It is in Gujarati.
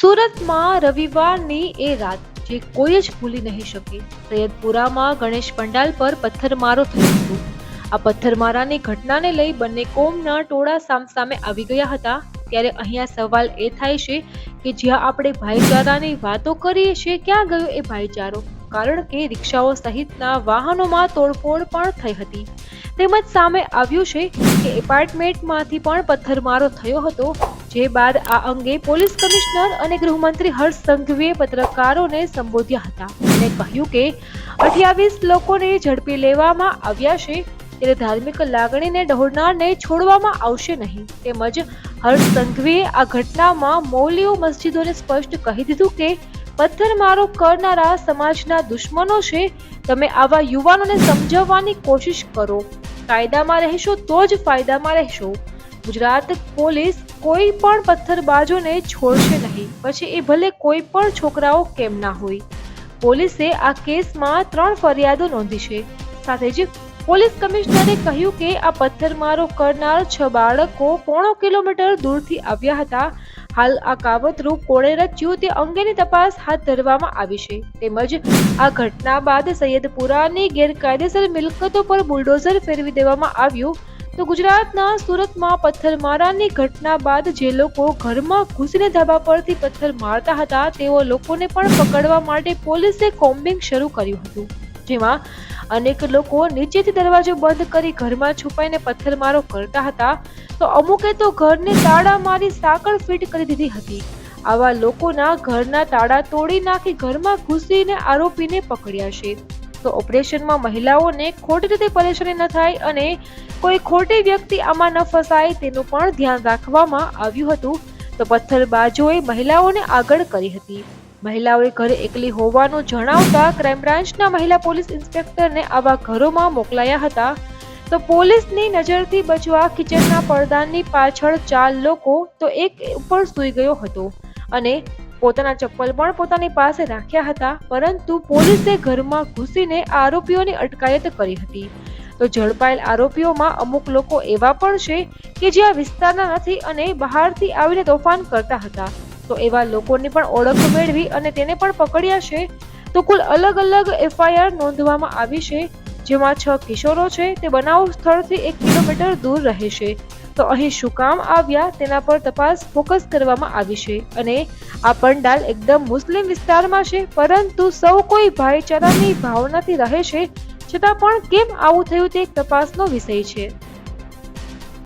સુરતમાં રવિવારની એ રાત જે કોઈ જ ભૂલી નહીં શકે. સૈયદપુરામાં ગણેશ પંડાલ પર પથ્થરમારો થયો હતો. આ પથ્થરમારાની ઘટનાને લઈ બંને કોમના ટોળા સામસામે આવી ગયા હતા. ત્યારે અહીંયા સવાલ એ થાય છે કે જ્યાં આપણે ભાઈચારાની વાતો કરીએ છીએ, ક્યાં ગયો એ ભાઈચારો? કારણ કે રિક્ષાઓ સહિતના વાહનોમાં તોડફોડ પણ થઈ હતી. તેમજ સામે આવ્યું છે કે એપાર્ટમેન્ટમાંથી પણ પથ્થરમારો થયો હતો. જે બાદ આ અંગે પોલીસ કમિશનર અને ગૃહમંત્રી હર્ષ સંઘવીએ પત્રકારોને સંબોધ્યા હતા. અને કહ્યું કે, અઠ્યાવીસ લોકોને ઝડપી લેવામાં આવ્યા છે, ત્યારે ધાર્મિક લાગણીને ડહોળનારને છોડવામાં આવશે નહીં. તેમજ હર્ષ સંઘવીએ આ ઘટનામાં મૌલીઓ મસ્જિદોને સ્પષ્ટ કહી દીધું કે, પથ્થરમારો કરનારા સમાજના દુશ્મનો છે, તમે આવા યુવાનોને સમજાવવાની કોશિશ કરો. કાયદામાં રહેશો તો જ ફાયદામાં રહેશો. ગુજરાત પોલીસ કોઈ પણ પથ્થરબાજોને છોડશે નહીં. પછી એ ભલે કોઈ પણ છોકરાઓ કેમ ના હોય. પોલીસે આ કેસમાં ત્રણ ફરિયાદો નોંધી છે. સાથે જ પોલીસ કમિશનરે કહ્યું કે આ પથ્થરમારો કરનાર છ બાળકો પોણો કિલોમીટર દૂરથી આવ્યા હતા. હાલ આ કાવતરું કોણે રચ્યું તે અંગેની તપાસ હાથ ધરવામાં આવી છે. તેમજ આ ઘટના બાદ સૈયદપુરાની ગેરકાયદેસર મિલકતો પર બુલડોઝર ફેરવી દેવામાં આવ્યું. તો ગુજરાતના સુરતમાં પથ્થરમારાની ઘટના બાદ જે લોકો ઘરમાં ઘૂસીને ધાબા પરથી પથ્થર મારતા હતા, તેઓ લોકોને પણ પકડવા માટે પોલીસે કોમ્બિંગ શરૂ કર્યું હતું. જેમાં અનેક લોકો નીચેથી દરવાજો બંધ કરી ઘરમાં છુપાઈને પથ્થરમારો કરતા હતા. તો અમુકે તો ઘરને તાળા મારી સાંકળ ફિટ કરી દીધી હતી. આવા લોકોના ઘરના તાળા તોડી નાખી ઘરમાં ઘૂસીને આરોપીને પકડ્યા છે. તો ઓપરેશનમાં મહિલાઓને ખોટી રીતે પરેશાની ન થાય અને કોઈ ખોટી વ્યક્તિ આમાં ન ફસાય તેનું પણ ધ્યાન રાખવામાં આવ્યું હતું. તો પથ્થરબાજોએ મહિલાઓને આગળ કરી હતી. મહિલાઓએ ઘરે એકલી હોવાનું જણાવતા ક્રાઇમ બ્રાન્ચના મહિલા પોલીસ ઇન્સ્પેક્ટરને આવા ઘરોમાં મોકલાયા હતા. તો પોલીસની નજરથી બચવા કિચનના પડદાની પાછળ ચાર લોકો તો એક ઉપર સૂઈ ગયો હતો અને પોતાના ચપ્પલ પણ પોતાની પાસે રાખ્યા હતા, પરંતુ પોલીસે ઘરમાં ઘૂસીને આરોપીઓની અટકાયત કરી હતી. તો ઝડપાયેલ આરોપીઓમાં અમુક લોકો એવા પણ છે કે જે આ વિસ્તારના નથી અને બહારથી આવીને તોફાન કરતા હતા. તો એવા લોકોની પણ ઓળખ મેળવી અને તેને પણ પકડ્યા છે. તો કુલ અલગ અલગ એફઆઈઆર નોંધવામાં આવી છે, જેમાં છ કિશોરો છે, તે બનાવ સ્થળથી એક કિલોમીટર દૂર રહે છે. તો અહીં શું કામ આવ્યા તેના પર તપાસ ફોકસ કરવામાં આવી છે અને આ પંડાલ એકદમ મુસ્લિમ વિસ્તારમાં છે, પરંતુ સૌ કોઈ ભાઈચારાની ભાવનાથી રહે છે, છતાં પણ કેમ આવું થયું તે એક તપાસનો વિષય છે.